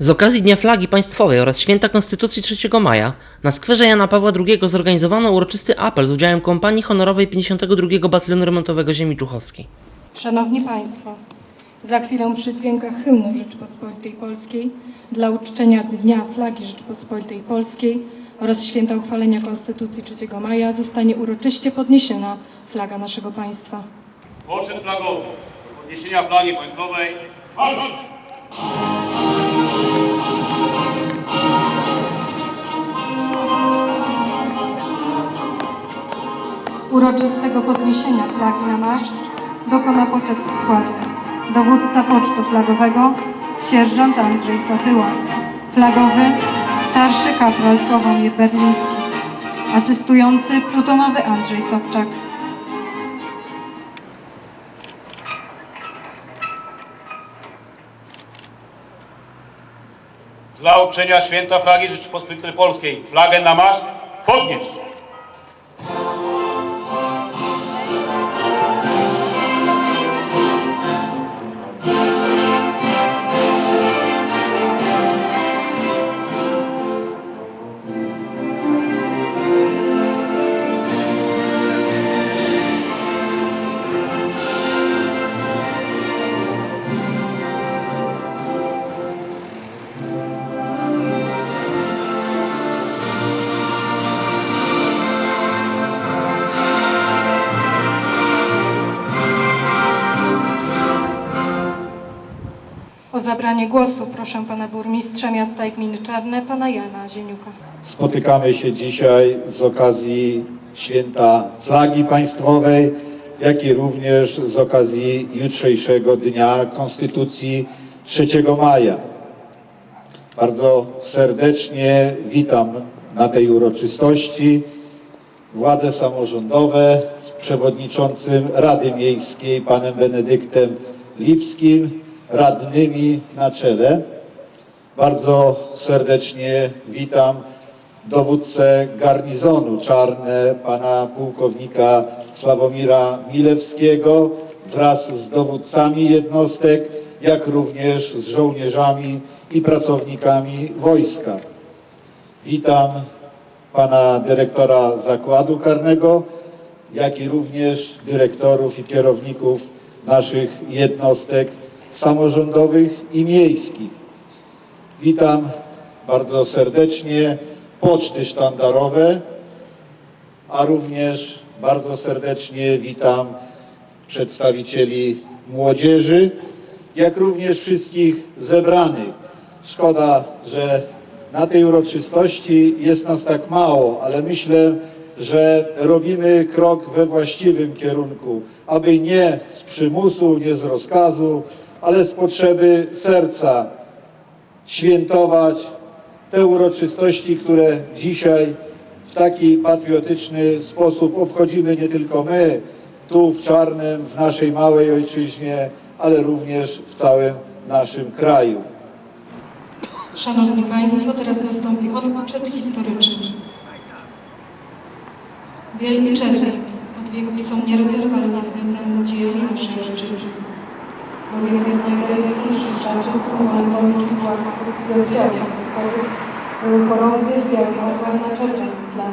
Z okazji Dnia Flagi Państwowej oraz Święta Konstytucji 3 maja na skwerze Jana Pawła II zorganizowano uroczysty apel z udziałem kompanii honorowej 52 Batalionu Remontowego Ziemi Czuchowskiej. Szanowni Państwo, za chwilę przy dźwiękach hymnu Rzeczypospolitej Polskiej dla uczczenia Dnia Flagi Rzeczypospolitej Polskiej oraz święta uchwalenia Konstytucji 3 maja zostanie uroczyście podniesiona flaga naszego państwa. Poczet flagowy. Do podniesienia flagi państwowej. Marsz! Uroczystego podniesienia flagi na maszt dokona poczet w składzie. Dowódca pocztu flagowego sierżant Andrzej Sotyła. Flagowy starszy kapral Sławomir Berliński. Asystujący plutonowy Andrzej Sobczak. Dla uczczenia święta flagi Rzeczypospolitej Polskiej. Flagę na maszt. Podnieść! O zabranie głosu proszę pana burmistrza miasta i gminy Czarne, pana Jana Zieniuka. Spotykamy się dzisiaj z okazji święta flagi państwowej, jak i również z okazji jutrzejszego Dnia Konstytucji 3 maja. Bardzo serdecznie witam na tej uroczystości władze samorządowe z przewodniczącym Rady Miejskiej panem Benedyktem Lipskim, radnymi na czele. Bardzo serdecznie witam dowódcę garnizonu Czarne, pana pułkownika Sławomira Milewskiego wraz z dowódcami jednostek, jak również z żołnierzami i pracownikami wojska. Witam pana dyrektora zakładu karnego, jak i również dyrektorów i kierowników naszych jednostek samorządowych i miejskich. Witam bardzo serdecznie poczty sztandarowe, a również bardzo serdecznie witam przedstawicieli młodzieży, jak również wszystkich zebranych. Szkoda, że na tej uroczystości jest nas tak mało, ale myślę, że robimy krok we właściwym kierunku, aby nie z przymusu, nie z rozkazu, ale z potrzeby serca świętować te uroczystości, które dzisiaj w taki patriotyczny sposób obchodzimy nie tylko my, tu w Czarnem, w naszej małej ojczyźnie, ale również w całym naszym kraju. Szanowni Państwo, teraz nastąpi odpoczet historyczny. Biel i czerwień od wieków są nierozerwalnie związane z dziejami naszej ojczyzny. Bowiem od najprawdopodobniejszych czasów symbole polskich władców i oddziałów wojskowych były chorągwie z białym orłem na czerwonym tle.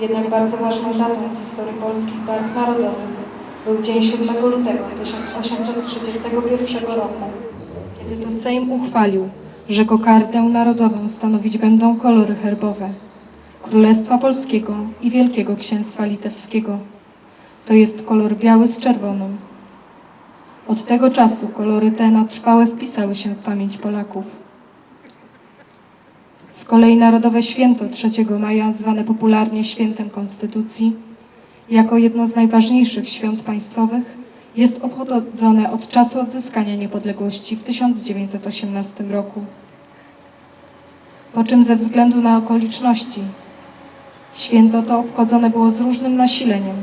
Jednak bardzo ważną datą w historii polskich barw narodowych był dzień 7 lutego 1831 roku, kiedy to Sejm uchwalił, że kokardę narodową stanowić będą kolory herbowe Królestwa Polskiego i Wielkiego Księstwa Litewskiego. To jest kolor biały z czerwonym. Od tego czasu kolory te na trwałe wpisały się w pamięć Polaków. Z kolei Narodowe Święto 3 maja, zwane popularnie Świętem Konstytucji, jako jedno z najważniejszych świąt państwowych, jest obchodzone od czasu odzyskania niepodległości w 1918 roku. Po czym ze względu na okoliczności święto to obchodzone było z różnym nasileniem,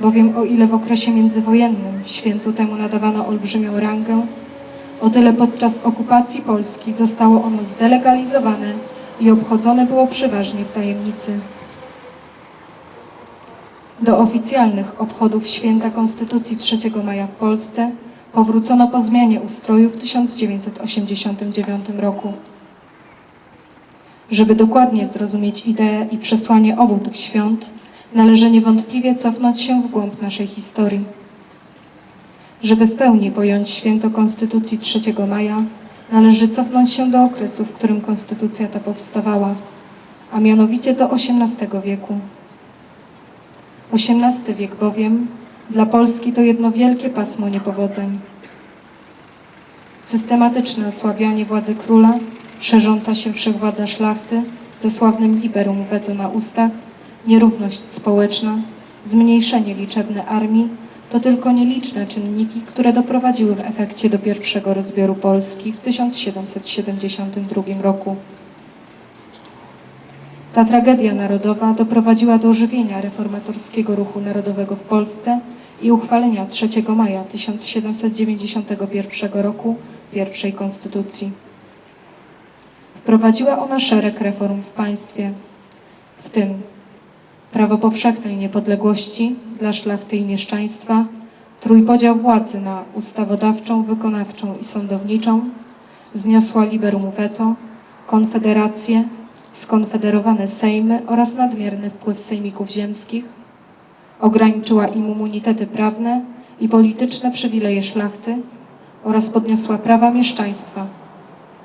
bowiem o ile w okresie międzywojennym świętu temu nadawano olbrzymią rangę, o tyle podczas okupacji Polski zostało ono zdelegalizowane i obchodzone było przeważnie w tajemnicy. Do oficjalnych obchodów Święta Konstytucji 3 maja w Polsce powrócono po zmianie ustroju w 1989 roku. Żeby dokładnie zrozumieć ideę i przesłanie obu tych świąt, należy niewątpliwie cofnąć się w głąb naszej historii. Żeby w pełni pojąć święto Konstytucji 3 maja, należy cofnąć się do okresu, w którym Konstytucja ta powstawała, a mianowicie do XVIII wieku. XVIII wiek bowiem dla Polski to jedno wielkie pasmo niepowodzeń. Systematyczne osłabianie władzy króla, szerząca się wszechwładza szlachty, ze sławnym liberum veto na ustach, nierówność społeczna, zmniejszenie liczebne armii to tylko nieliczne czynniki, które doprowadziły w efekcie do pierwszego rozbioru Polski w 1772 roku. Ta tragedia narodowa doprowadziła do ożywienia reformatorskiego ruchu narodowego w Polsce i uchwalenia 3 maja 1791 roku pierwszej konstytucji. Wprowadziła ona szereg reform w państwie, w tym prawo powszechnej niepodległości dla szlachty i mieszczaństwa, trójpodział władzy na ustawodawczą, wykonawczą i sądowniczą, zniosła liberum veto, konfederację, skonfederowane sejmy oraz nadmierny wpływ sejmików ziemskich, ograniczyła im immunitety prawne i polityczne przywileje szlachty oraz podniosła prawa mieszczaństwa.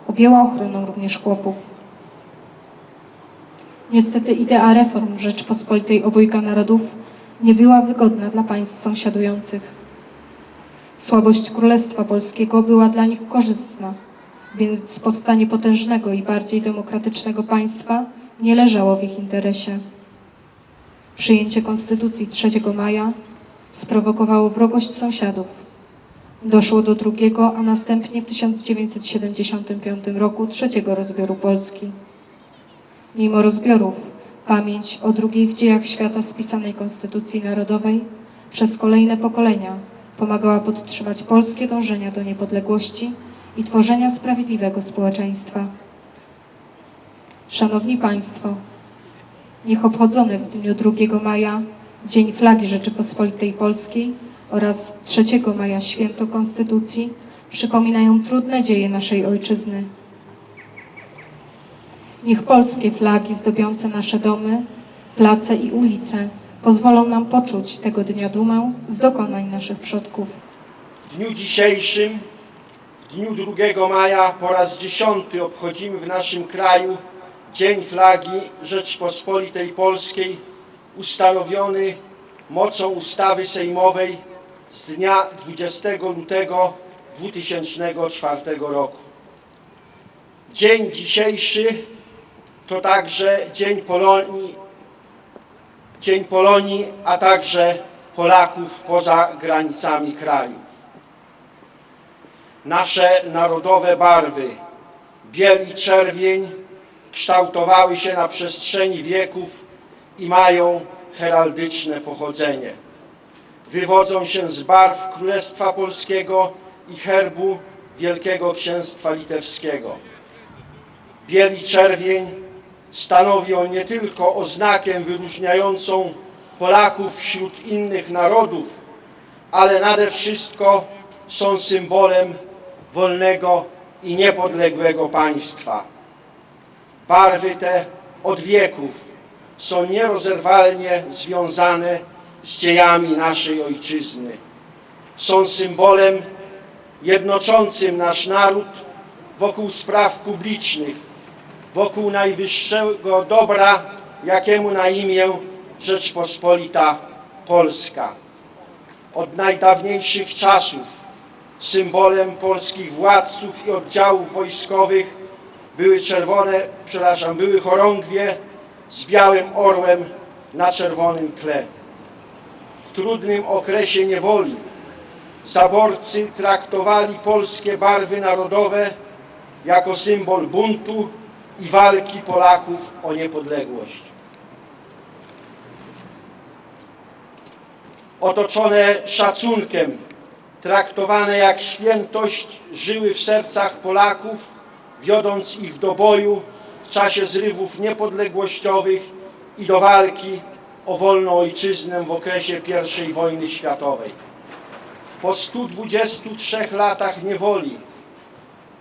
Objęła ochroną również chłopów. Niestety idea reform Rzeczypospolitej obojga narodów nie była wygodna dla państw sąsiadujących. Słabość Królestwa Polskiego była dla nich korzystna, więc powstanie potężnego i bardziej demokratycznego państwa nie leżało w ich interesie. Przyjęcie Konstytucji 3 maja sprowokowało wrogość sąsiadów. Doszło do drugiego, a następnie w 1975 roku trzeciego rozbioru Polski. Mimo rozbiorów, pamięć o drugiej w dziejach świata spisanej Konstytucji Narodowej przez kolejne pokolenia pomagała podtrzymać polskie dążenia do niepodległości i tworzenia sprawiedliwego społeczeństwa. Szanowni Państwo, niech obchodzony w dniu 2 maja Dzień Flagi Rzeczypospolitej Polskiej oraz 3 maja Święto Konstytucji przypominają trudne dzieje naszej Ojczyzny. Niech polskie flagi zdobiące nasze domy, place i ulice pozwolą nam poczuć tego dnia dumę z dokonań naszych przodków. W dniu dzisiejszym, w dniu 2 maja, po raz dziesiąty obchodzimy w naszym kraju Dzień Flagi Rzeczpospolitej Polskiej, ustanowiony mocą ustawy sejmowej z dnia 20 lutego 2004 roku. Dzień dzisiejszy to także Dzień Polonii, Dzień Polonii, a także Polaków poza granicami kraju. Nasze narodowe barwy, biel i czerwień, kształtowały się na przestrzeni wieków i mają heraldyczne pochodzenie. Wywodzą się z barw Królestwa Polskiego i herbu Wielkiego Księstwa Litewskiego. Biel i czerwień stanowią nie tylko oznakę wyróżniającą Polaków wśród innych narodów, ale nade wszystko są symbolem wolnego i niepodległego państwa. Barwy te od wieków są nierozerwalnie związane z dziejami naszej ojczyzny. Są symbolem jednoczącym nasz naród wokół spraw publicznych, wokół najwyższego dobra, jakiemu na imię Rzeczpospolita Polska. Od najdawniejszych czasów symbolem polskich władców i oddziałów wojskowych były czerwone, przepraszam, były chorągwie z białym orłem na czerwonym tle. W trudnym okresie niewoli zaborcy traktowali polskie barwy narodowe jako symbol buntu i walki Polaków o niepodległość. Otoczone szacunkiem, traktowane jak świętość, żyły w sercach Polaków, wiodąc ich do boju w czasie zrywów niepodległościowych i do walki o wolną ojczyznę w okresie I wojny światowej. po 123 latach niewoli,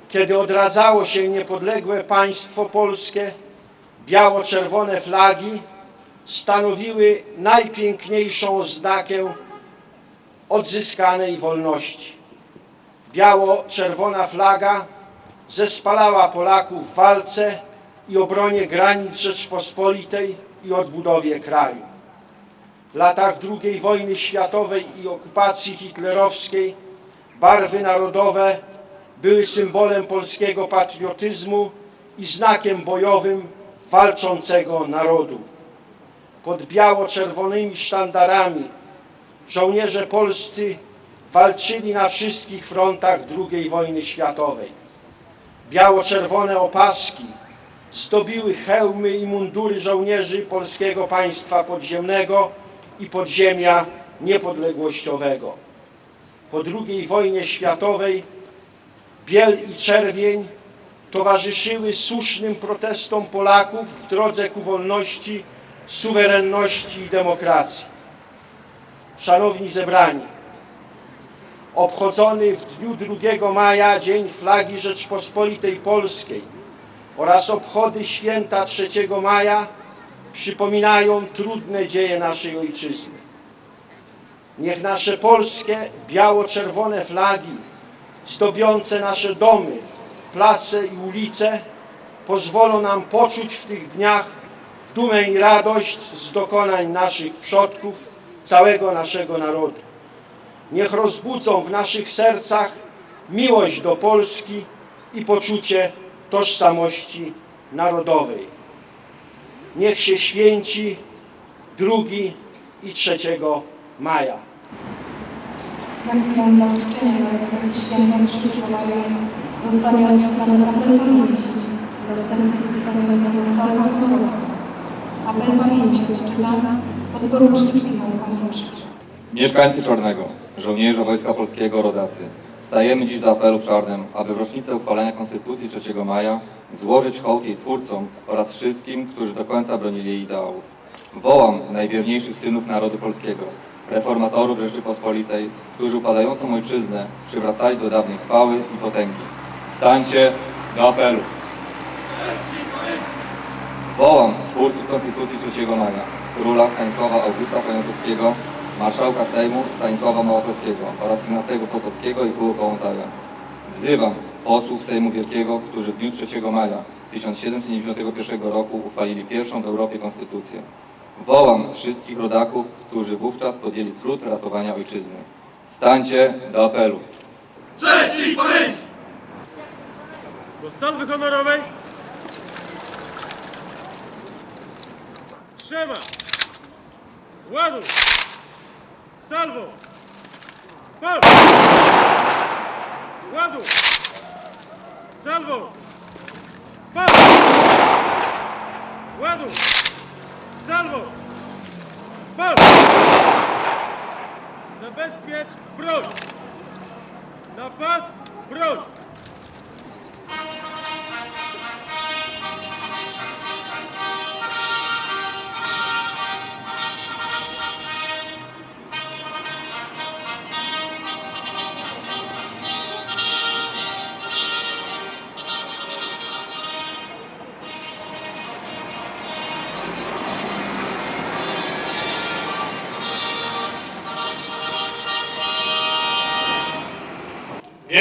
kiedy odradzało się niepodległe państwo polskie, biało-czerwone flagi stanowiły najpiękniejszą oznakę odzyskanej wolności. Biało-czerwona flaga zespalała Polaków w walce i obronie granic Rzeczpospolitej i odbudowie kraju. W latach II wojny światowej i okupacji hitlerowskiej barwy narodowe były symbolem polskiego patriotyzmu i znakiem bojowym walczącego narodu. Pod biało-czerwonymi sztandarami żołnierze polscy walczyli na wszystkich frontach II wojny światowej. Biało-czerwone opaski zdobiły hełmy i mundury żołnierzy Polskiego Państwa Podziemnego i Podziemia Niepodległościowego. Po II wojnie światowej biel i czerwień towarzyszyły słusznym protestom Polaków w drodze ku wolności, suwerenności i demokracji. Szanowni zebrani, obchodzony w dniu 2 maja Dzień Flagi Rzeczpospolitej Polskiej oraz obchody święta 3 maja przypominają trudne dzieje naszej ojczyzny. Niech nasze polskie biało-czerwone flagi zdobiące nasze domy, place i ulice pozwolą nam poczuć w tych dniach dumę i radość z dokonań naszych przodków, całego naszego narodu. Niech rozbudzą w naszych sercach miłość do Polski i poczucie tożsamości narodowej. Niech się święci 2 i 3 maja. Dla uczczenia Narodowego Święta 3 maja zostanie odczytany apel pamięci. Następnie zostanie sala honorowa. Apel pamięci odczyta podporucznik Michał Pamięci. Mieszkańcy Czarnego, żołnierze Wojska Polskiego, rodacy, stajemy dziś do apelu w Czarnem, aby w rocznicę uchwalenia Konstytucji 3 maja złożyć hołd jej twórcom oraz wszystkim, którzy do końca bronili jej ideałów. Wołam najwierniejszych synów narodu polskiego, reformatorów Rzeczypospolitej, którzy upadającą ojczyznę przywracali do dawnej chwały i potęgi. Stańcie do apelu! Wołam twórców Konstytucji 3 maja, króla Stanisława Augusta Poniatowskiego, marszałka Sejmu Stanisława Małopolskiego oraz Ignacego Potockiego i kół Kołątaja. Wzywam posłów Sejmu Wielkiego, którzy w dniu 3 maja 1791 roku uchwalili pierwszą w Europie konstytucję. Wołam wszystkich rodaków, którzy wówczas podjęli trud ratowania ojczyzny. Stańcie do apelu. Do salwy honorowej. Trzyma. Ładuj. Salwo. Pal. Ładuj. Salwo. Pal. Ładuj. Salwo. Pal. Zabezpiecz broń. Na pas broń.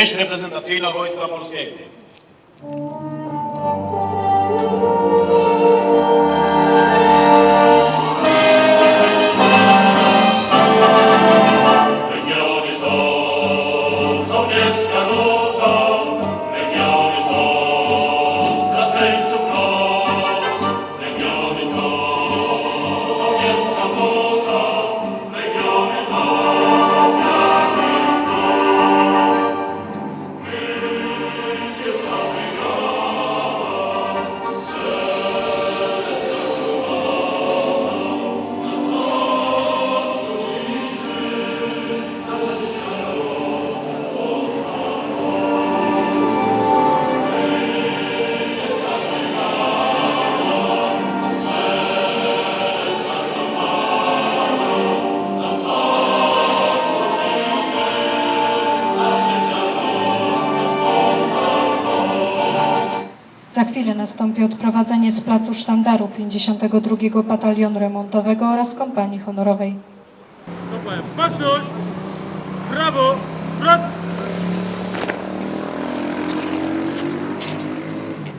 Wieś reprezentacyjna Wojska Polskiego. Legiony nastąpi odprowadzenie z placu sztandaru 52 Batalionu Remontowego oraz Kompanii Honorowej. Paszuś! Brawo! Zwrot!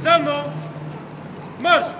Za mną! Marsz!